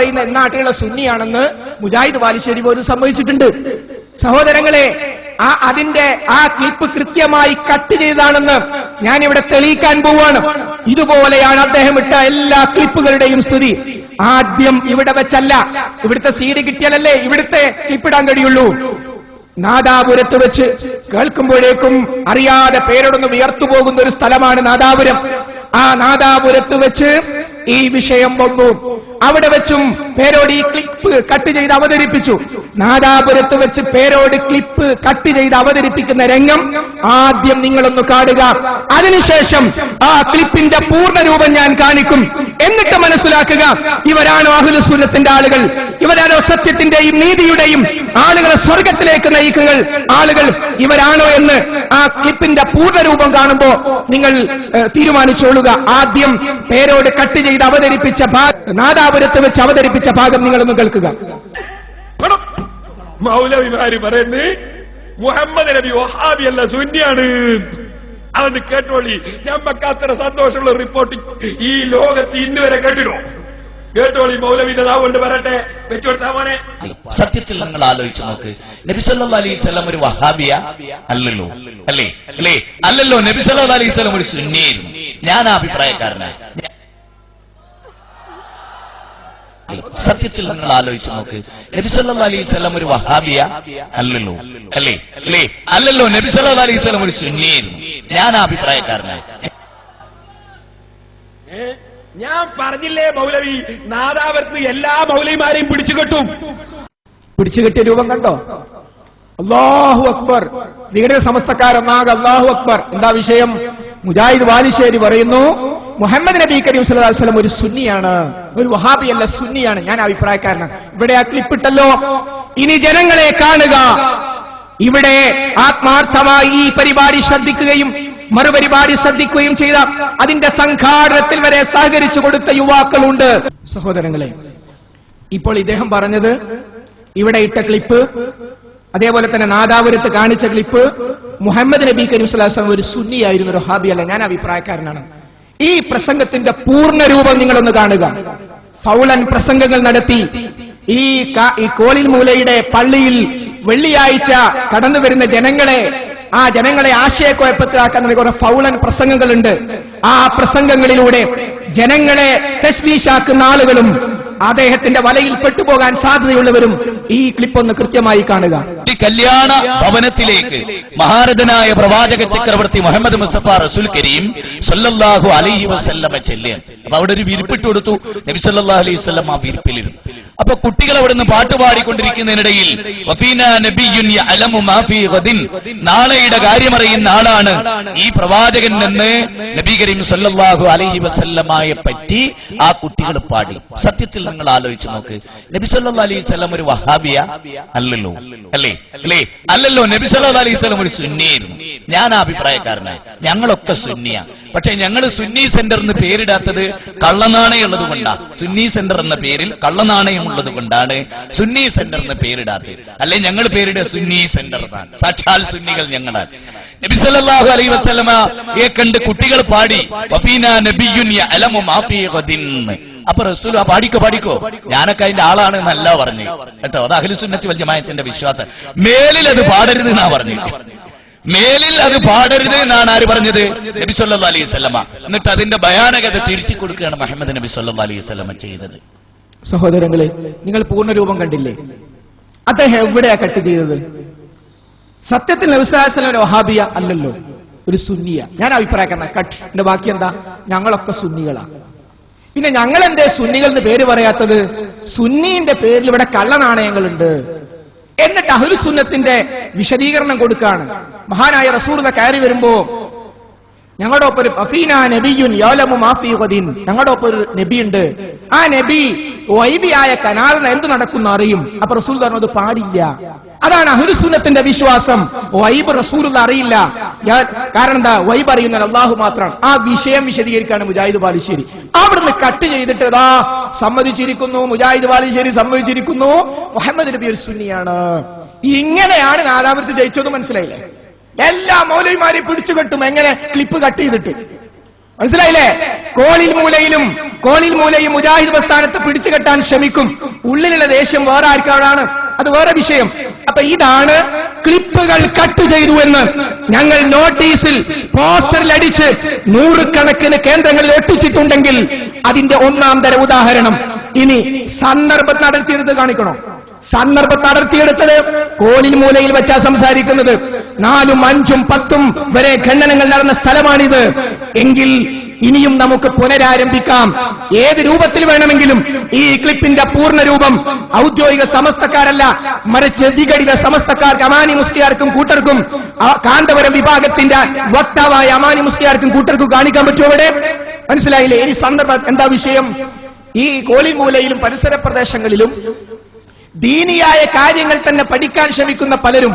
പറയുന്ന നാട്ടിലുള്ള സുന്നിയാണെന്ന് മുജാഹിദ് വാലിശ്ശേരി പോലും സമ്മതിച്ചിട്ടുണ്ട്. സഹോദരങ്ങളെ ആ അതിന്റെ ആ ക്ലിപ്പ് കൃത്യമായി കട്ട് ചെയ്താണെന്ന് ഞാൻ ഇവിടെ തെളിയിക്കാൻ പോവാണ്. ഇതുപോലെയാണ് അദ്ദേഹം ഇട്ട എല്ലാ ക്ലിപ്പുകളുടെയും സ്ഥിതി ആദ്യം ഇവിടെ വെച്ചല്ല ഇവിടുത്തെ സീഡ് കിട്ടിയാലല്ലേ ഇവിടുത്തെ ക്ലിപ്പിടാൻ കഴിയുള്ളൂ. നാദാപുരത്ത് വെച്ച് കേൾക്കുമ്പോഴേക്കും അറിയാതെ പേരോടൊന്ന് വിയർത്തു പോകുന്ന ഒരു സ്ഥലമാണ് നാദാപുരം. ആ നാദാപുരത്ത് വെച്ച് ഈ വിഷയം വന്നു അവിടെ വെച്ചും പേരോട് ഈ ക്ലിപ്പ് കട്ട് ചെയ്ത് അവതരിപ്പിച്ചു. നാദാപുരത്ത് വെച്ച് പേരോട് ക്ലിപ്പ് കട്ട് ചെയ്ത് അവതരിപ്പിക്കുന്ന രംഗം ആദ്യം നിങ്ങളൊന്ന് കാണുക. അതിനുശേഷം ആ ക്ലിപ്പിന്റെ പൂർണ രൂപം ഞാൻ കാണിക്കും. എന്നിട്ട് മനസ്സിലാക്കുക ഇവരാണോ അഹുലുസുന്നത്തിന്റെ ആളുകൾ? ഇവരാണോ സത്യത്തിന്റെയും നീതിയുടെയും ആളുകളെ സ്വർഗത്തിലേക്ക് നയിക്കുക ആളുകൾ ഇവരാണോ എന്ന് ആ ക്ലിപ്പിന്റെ പൂർണരൂപം കാണുമ്പോ നിങ്ങൾ തീരുമാനിച്ചോളുക. ആദ്യം പേരോട് കട്ട് ചെയ്ത് അവതരിപ്പിച്ച ഭാഗം നാദാപുരത്ത് വെച്ച് അവതരിപ്പിച്ച ഭാഗം നിങ്ങളൊന്ന് കേൾക്കുക. മൗലവിമാര് പറയുന്നത് മുഹമ്മദ് നബി വഹാബി അല്ല സുന്നിയാണ്. അതൊന്ന് കേട്ടോളി. ഞമ്മക്ക് അത്ര സന്തോഷമുള്ള റിപ്പോർട്ട് ഈ ലോകത്ത് ഇന്നുവരെ കേട്ടിരോ കേട്ടോളി മൗലവിന്റെ നാവുകൊണ്ട് വരട്ടെ. വെച്ചുകൊടുത്താ മോനെ. സത്യത്തിൽ നിങ്ങൾ ആലോചിച്ച് നോക്ക്. നബി അലൈസ്ലാം ഒരു വഹാബിയ? അല്ലല്ലോ. അല്ലേ? അല്ലേ? അല്ലല്ലോ നബി അലൈസ്ലാം ഒരു സുന്നിയായിരുന്നു ഞാൻ അഭിപ്രായക്കാരനാണ് സത്യത്തിൽ നിങ്ങൾ ആലോചിച്ച് നോക്ക്. നബി അലൈസ്ലാം ഒരു വഹാബിയ? അല്ലല്ലോ. അല്ലേ? അല്ലേ? അല്ലല്ലോ നബി അലൈസ്ലാം ഒരു സുന്നിയായിരുന്നു ഞാൻ അഭിപ്രായക്കാരനാണ് ഏ? ഞാൻ പറഞ്ഞില്ലേ മൗലവി നാദാവർത്ത് എല്ലാ മൗലവിമാരെയും പിടിച്ചു കെട്ടും. പിടിച്ചു കെട്ടിയ രൂപം കണ്ടോ? അള്ളാഹു അക്ബർ. നിങ്ങളുടെ സമസ്തക്കാരൊന്നാകെ അള്ളാഹു അക്ബർ. എന്താ വിഷയം? മുജാഹിദ് വാലിശ്ശേരി പറയുന്നു മുഹമ്മദ് നബി കരീം സല്ലല്ലാഹു അലൈഹി വസല്ലം ഒരു സുന്നിയാണ്. ഒരു വഹാബി അല്ല സുന്നിയാണ്. ഞാൻ അഭിപ്രായക്കാരനാണ്. ഇവിടെ ആ ക്ലിപ്പിട്ടല്ലോ ഇനി ജനങ്ങളെ കാണുക. ഇവിടെ ആത്മാർത്ഥമായി ഈ പരിപാടി ശ്രദ്ധിക്കുകയും മറുപരിപാടി ശ്രദ്ധിക്കുകയും ചെയ്ത അതിന്റെ സംഘാടനത്തിൽ വരെ സഹകരിച്ചു കൊടുത്ത യുവാക്കളുണ്ട്. സഹോദരങ്ങളെ ഇപ്പോൾ ഇദ്ദേഹം പറഞ്ഞത് ഇവിടെ ഇട്ട ക്ലിപ്പ് അതേപോലെ തന്നെ നാദാപുരത്ത് കാണിച്ച ക്ലിപ്പ് മുഹമ്മദ് നബി കരീം വസല്ലം ഒരു സുന്നിയായിരുന്നു ഒരു ഹാബി അല്ല ഞാൻ അഭിപ്രായക്കാരനാണ്. ഈ പ്രസംഗത്തിന്റെ പൂർണ രൂപം നിങ്ങളൊന്ന് കാണുക. ഫൗളൻ പ്രസംഗങ്ങൾ നടത്തി. ഈ കോലിൽ മൂലയുടെ പള്ളിയിൽ വെള്ളിയാഴ്ച കടന്നു വരുന്ന ജനങ്ങളെ ആ ജനങ്ങളെ ആശയക്കുഴപ്പത്തിലാക്കാൻ തുടങ്ങി കുറെ ഫൗളൻ പ്രസംഗങ്ങളുണ്ട്. ആ പ്രസംഗങ്ങളിലൂടെ ജനങ്ങളെ തസ്ബീഷാക്കുന്ന ആളുകളും അദ്ദേഹത്തിന്റെ വലയിൽ പെട്ടുപോകാൻ സാധ്യതയുള്ളവരും ഈ ക്ലിപ്പ് ഒന്ന് കൃത്യമായി കാണുക. ഈ കല്യാണ ഭവനത്തിലേക്ക് മഹാരഥനായ പ്രവാചക ചക്രവർത്തി മുഹമ്മദ് മുസ്തഫ റസുൽ കരീം സല്ലല്ലാഹു അലൈഹി വസല്ലമ ചെല്ലുക അപ്പൊ അവിടെ ഒരു വിരിപ്പിട്ട് കൊടുത്തു. നബി സല്ലല്ലാഹു അലൈഹി വസല്ലം ആ വിരിപ്പിലിരുന്നു. അപ്പൊ കുട്ടികൾ അവിടെ നിന്ന് പാട്ട് പാടിക്കൊണ്ടിരിക്കുന്നതിനിടയിൽ നാളെയുടെ കാര്യമറിയുന്ന ആളാണ് ഈ പ്രവാചകൻ എന്ന് നബി കരീം സല്ലാഹു അലൈഹി വസല്ലമയെ പറ്റി ആ കുട്ടികൾ പാടി. സത്യത്തിൽ നിങ്ങൾ ആലോചിച്ച് നോക്ക്. നബി സല്ലാ അലൈഹി സ്വലം ഒരു വഹാബിയ? അല്ലല്ലോ. അല്ലേ? അല്ലേ? അല്ലല്ലോ. നബി സല്ലാ അലൈഹി സ്വലം ഒരു സുന്നിയായിരുന്നു ഞാൻ ആ അഭിപ്രായക്കാരനാണ് ഞങ്ങളൊക്കെ സുന്നിയ. പക്ഷെ ഞങ്ങൾ സുന്നി സെന്റർ എന്ന് പേരിടാത്തത് കള്ളനാണയുള്ളത് കൊണ്ടാ സുന്നി സെന്റർ എന്ന പേരിൽ കള്ളനാണയം ഉള്ളത് കൊണ്ടാണ് സുന്നി സെന്റർ എന്ന് പേരിടാത്തത്. അല്ലെ ഞങ്ങൾ പേരിടുക സുന്നി സെന്റർ എന്നാണ് സാക്ഷാൽ സുന്നികൾ ഞങ്ങളാണ്. നബി സല്ലല്ലാഹു അലൈഹി വസല്ലമയെ കണ്ട് കുട്ടികൾ പാടി മാ ഫീ അപ്പൊ റസൂൽ ആ പാടിക്കോ പാടിക്കോ? ഞാനൊക്കെ അതിന്റെ ആളാണ് എന്നല്ല പറഞ്ഞു. കേട്ടോ അത് അഖിലുസുന്നത്തി വൽ ജമാഅത്തിന്റെ വിശ്വാസം. മേലിൽ അത് പാടരുത് എന്നാ പറഞ്ഞു. മേലിൽ അത് പാടരുത് എന്നാണ് ആര് പറഞ്ഞത്? നബി സല്ലാ അലൈഹി വസല്ലമ. എന്നിട്ട് അതിന്റെ ഭയാനകത തിരുത്തി കൊടുക്കുകയാണ് മുഹമ്മദ് നബി സല്ലാ അലൈഹി വസല്ലമ ചെയ്തത്. സഹോദരങ്ങളെ നിങ്ങൾ പൂർണ രൂപം കണ്ടില്ലേ? അദ്ദേഹം എവിടെയാ കട്ട് ചെയ്തത്? സത്യത്തിൽ നബിസാസലം ഒരു വഹാബിയ അല്ലല്ലോ ഒരു സുന്നിയ. ഞാൻ അഭിപ്രായക്കാരന കട്ട്. എന്റെ ബാക്കി എന്താ? ഞങ്ങളൊക്കെ സുന്നികളാ. പിന്നെ ഞങ്ങൾ എന്തേ സുന്നികൾ എന്ന് പേര് പറയാത്തത്? സുന്നിന്റെ പേരിൽ ഇവിടെ കള്ളനാണയങ്ങളുണ്ട്. എന്നിട്ട് അഹുൽ സുന്നത്തിന്റെ വിശദീകരണം കൊടുക്കാണ്. മഹാനായ റസൂർത കയറി വരുമ്പോ ഞങ്ങളുടെ ഒപ്പം ഒരു അഫീന നബിയുൻ യോലമു മാഫി ഞങ്ങളുടെ ഒപ്പം ഒരു നബിയുണ്ട്. ആ നബി വൈബിയായ കനാലിന് എന്ത് നടക്കുന്ന അറിയും. അപ്പൊ റസൂൽ പറഞ്ഞത് പാടില്ല. അതാണ് അഹുരുസുന്നത്തിന്റെ വിശ്വാസം. വൈബ് റസൂൽ അറിയില്ല. ഞാൻ കാരണം എന്താ വൈ പറയുന്ന അള്ളാഹു മാത്രമാണ് ആ വിഷയം വിശദീകരിക്കാണ് മുജാഹിദ് ബാലുശ്ശേരി. അവിടുന്ന് കട്ട് ചെയ്തിട്ട് ഇതാ സമ്മതിച്ചിരിക്കുന്നു. മുജാഹിദ് ബാലുശ്ശേരി സമ്മതിച്ചിരിക്കുന്നു. മുഹമ്മദ് നബി ഒരു സുന്നിയാണ്. ഇങ്ങനെയാണ് നാദാപുരത്ത് ജയിച്ചത് മനസ്സിലായില്ലേ? എല്ലാ മൗലവിമാരെയും പിടിച്ചു കെട്ടും എങ്ങനെ? ക്ലിപ്പ് കട്ട് ചെയ്തിട്ട്. മനസ്സിലായില്ലേ? കോളിൽ മൂലയിലും കോളിൽ മൂലയും മുജാഹിദ് പ്രസ്ഥാനത്ത് പിടിച്ചു കെട്ടാൻ ശ്രമിക്കും. ഉള്ളിലുള്ള ദേഷ്യം വേറെ ആർക്കാണ്? അത് വേറെ വിഷയം. അപ്പൊ ഇതാണ് ക്ലിപ്പുകൾ കട്ട് ചെയ്തു എന്ന് ഞങ്ങൾ നോട്ടീസിൽ പോസ്റ്ററിൽ അടിച്ച് നൂറുകണക്കിന് കേന്ദ്രങ്ങളിൽ ഒട്ടിച്ചിട്ടുണ്ടെങ്കിൽ അതിന്റെ ഒന്നാം തര ഉദാഹരണം. ഇനി സന്ദർഭം നടത്തിയെടുത്ത് കാണിക്കണോ? സന്ദർഭം നടത്തിയെടുത്തത് കോലിൽ മൂലയിൽ വെച്ചാ സംസാരിക്കുന്നത്. നാലും അഞ്ചും പത്തും വരെ ഖണ്ഡനങ്ങൾ നടന്ന സ്ഥലമാണിത്. എങ്കിൽ ഇനിയും നമുക്ക് പുനരാരംഭിക്കാം. ഏത് രൂപത്തിൽ വേണമെങ്കിലും ഈ ക്ലിപ്പിന്റെ പൂർണ രൂപം ഔദ്യോഗിക സമസ്തക്കാരല്ല മറിച്ച് വിഘടിത സമസ്തക്കാർ അമാനി മുസ്ലിയാർക്കും കൂട്ടർക്കും കാന്തപുരം വിഭാഗത്തിന്റെ വക്താവായ അമാനി മുസ്ലിയാർക്കും കൂട്ടർക്കും കാണിക്കാൻ പറ്റുമോ അവിടെ? മനസ്സിലായില്ലേ? ഈ സന്ദർഭം എന്താ വിഷയം? ഈ കോളിമൂലയിലും പരിസര പ്രദേശങ്ങളിലും ദീനിയായ കാര്യങ്ങൾ തന്നെ പഠിക്കാൻ ശ്രമിക്കുന്ന പലരും